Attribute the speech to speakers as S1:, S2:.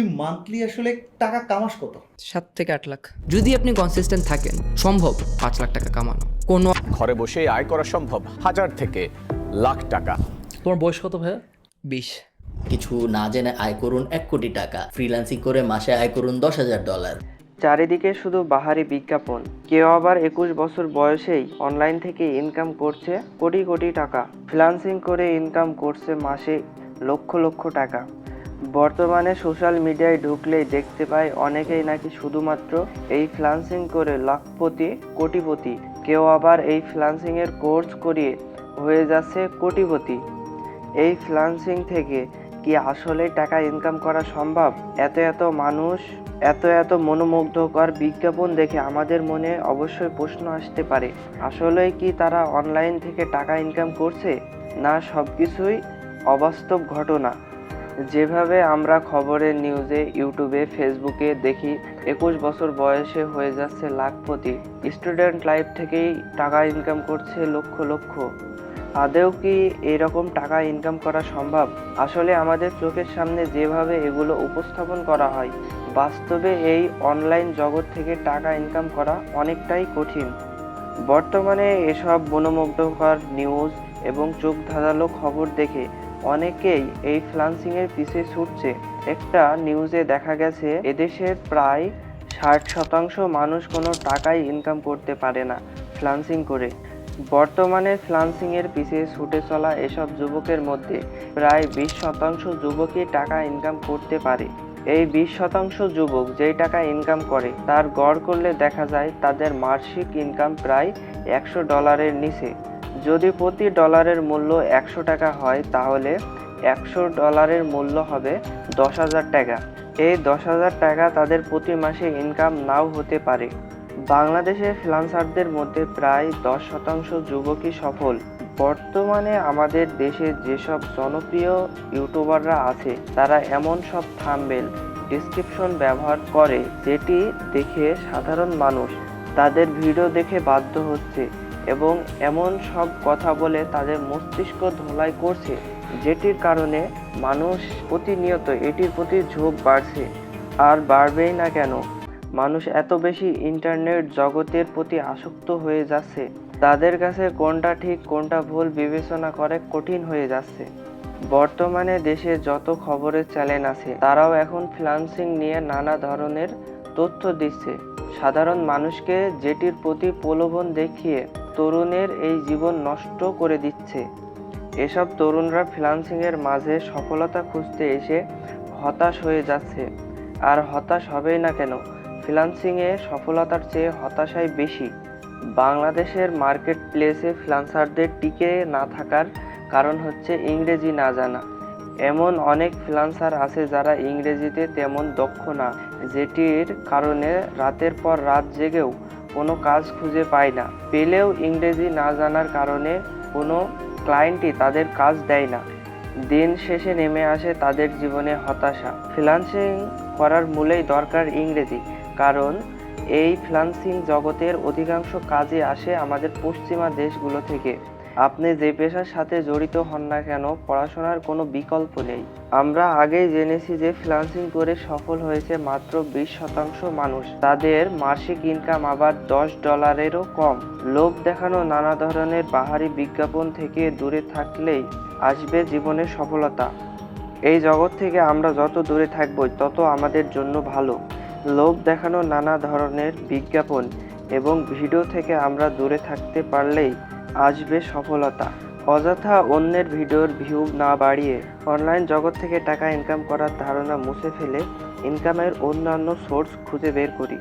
S1: তুই মান্থলি আসলে টাকা কামাস কত?
S2: সাত থেকে আট লাখ। যদি আপনি কনসিস্টেন্ট থাকেন সম্ভব পাঁচ লাখ টাকা কামানো। কোনো
S3: ঘরে বসেই আয় করা সম্ভব হাজার থেকে লাখ টাকা।
S4: তোমার বয়স কত ভাইয়া?
S2: বিশ।
S5: কিছু না জেনে আয় করুন এক কোটি টাকা। ফ্রিল্যান্সিং করে মাসে আয় করুন দশ হাজার ডলার
S6: চারিদিকে শুধু বাহারি বিজ্ঞাপন। কেউ আবার একুশ বছর বয়সেই অনলাইন থেকে ইনকাম করছে কোটি কোটি টাকা। ফ্রিল্যান্সিং করে ইনকাম করছে মাসে লক্ষ লক্ষ টাকা। বর্তমানে সোশ্যাল মিডিয়ায় ঢুকলেই দেখতে পাই অনেকেই নাকি শুধুমাত্র এই ফ্রিল্যান্সিং করে লাখপতি, কোটিপতি। কেউ আবার এই ফ্রিল্যান্সিংয়ের কোর্স করিয়ে হয়ে যাচ্ছে কোটিপতি। এই ফ্রিল্যান্সিং থেকে কি আসলে টাকা ইনকাম করা সম্ভব? এত এত মানুষ, এত এত মনোমুগ্ধকর বিজ্ঞাপন দেখে আমাদের মনে অবশ্যই প্রশ্ন আসতে পারে আসলে কি তারা অনলাইন থেকে টাকা ইনকাম করছে? না সব কিছুই অবাস্তব ঘটনা। যেভাবে আমরা খবরের নিউজে ইউটিউবে ফেসবুকে দেখি, একুশ বছর বয়সে হয়ে যাচ্ছে লাখপতি। স্টুডেন্ট লাইফ থেকেই টাকা ইনকাম করছে লক্ষ লক্ষ। আদেও কি এরকম টাকা ইনকাম করা সম্ভব? আসলে আমাদের চোখের সামনে যেভাবে এগুলো উপস্থাপন করা হয়, বাস্তবে এই অনলাইন জগৎ থেকে টাকা ইনকাম করা অনেকটাই কঠিন। বর্তমানে এসব মনোমুগ্ধকর নিউজ এবং চোখ ধাঁধালো খবর দেখে অনেকেই এই ফ্লান্সিংয়ের পিছে ছুটছে। একটা নিউজে দেখা গেছে, এদেশের প্রায় ষাট শতাংশ মানুষ কোনো টাকাই ইনকাম করতে পারে না ফ্লান্সিং করে। বর্তমানে ফ্লান্সিংয়ের পিছিয়ে ছুটে চলা এসব যুবকের মধ্যে প্রায় বিশ শতাংশ যুবকই টাকা ইনকাম করতে পারে। এই বিশ শতাংশ যুবক যেই টাকা ইনকাম করে, তার গড় করলে দেখা যায় তাদের মাসিক ইনকাম প্রায় একশো ডলারের নিচে। যদি প্রতি ডলারের মূল্য একশো টাকা হয়, তাহলে একশো ডলারের মূল্য হবে দশ হাজার টাকা। এই দশ হাজার টাকা তাদের প্রতি মাসে ইনকাম নাও হতে পারে। বাংলাদেশে ফ্রিল্যান্সারদের মধ্যে প্রায় দশ শতাংশ যুবকই সফল। বর্তমানে আমাদের দেশে যেসব জনপ্রিয় ইউটিউবাররা আছে, তারা এমন সব থাম্বেল ডিসক্রিপশন ব্যবহার করে, যেটি দেখে সাধারণ মানুষ তাদের ভিডিও দেখে বাধ্য হচ্ছে। এবং এমন সব কথা বলে তাদের মস্তিষ্ক ধোলাই করছে, যেটির কারণে মানুষ প্রতিনিয়ত এটির প্রতি ঝোঁক বাড়ছে। আর বাড়বেই না কেন? মানুষ এত বেশি ইন্টারনেট জগতের প্রতি আসক্ত হয়ে যাচ্ছে। তাদের কাছে কোনটা ঠিক, কোনটা ভুল বিবেচনা করে কঠিন হয়ে যাচ্ছে। বর্তমানে দেশে যত খবরের চ্যানেল আছে, তারাও এখন ফ্রিল্যান্সিং নিয়ে নানা ধরনের তথ্য দিচ্ছে। সাধারণ মানুষকে যেটির প্রতি প্রলোভন দেখিয়ে তরুণের এই জীবন নষ্ট করে দিচ্ছে। এসব তরুণরা ফ্রিল্যান্সিংয়ের মাঝে সফলতা খুঁজতে এসে হতাশ হয়ে যাচ্ছে। আর হতাশ হবেই না কেন? ফ্রিল্যান্সিংয়ে সফলতার চেয়ে হতাশাই বেশি। বাংলাদেশের মার্কেট প্লেসে ফ্রিল্যান্সারদের টিকে না থাকার কারণ হচ্ছে ইংরেজি না জানা। এমন অনেক ফ্রিল্যান্সার আছে যারা ইংরেজিতে তেমন দক্ষ না, যেটির কারণে রাতের পর রাত জেগেও কোনো কাজ খুঁজে পায় না। পেলেও ইংরেজি না জানার কারণে কোনো ক্লায়েন্টই তাদের কাজ দেয় না। দিন শেষে নেমে আসে তাদের জীবনে হতাশা। ফ্রিলান্সিং করার মূলেই দরকার ইংরেজি, কারণ এই ফ্রিলান্সিং জগতের অধিকাংশ কাজে আসে আমাদের পশ্চিমা দেশগুলো থেকে। আপনি যে পেশার সাথে জড়িত হন না কেন, পড়াশোনার কোনো বিকল্প নেই। আমরা আগেই জেনেছি যে ফ্রিল্যান্সিং করে সফল হয়েছে মাত্র বিশ শতাংশ মানুষ। তাদের মাসিক ইনকাম আবার দশ ডলারেরও কম। লোভ দেখানো নানা ধরনের বাহারি বিজ্ঞাপন থেকে দূরে থাকলেই আসবে জীবনের সফলতা। এই জগৎ থেকে আমরা যত দূরে থাকব, তত আমাদের জন্য ভালো। লোভ দেখানো নানা ধরনের বিজ্ঞাপন এবং ভিডিও থেকে আমরা দূরে থাকতে পারলেই আসবে সফলতা। অযথা অন্যের ভিডিওর ভিউ না বাড়িয়ে অনলাইন জগৎ থেকে টাকা ইনকাম করার ধারণা মুছে ফেলে ইনকামের অন্যান্য সোর্স খুঁজে বের করি।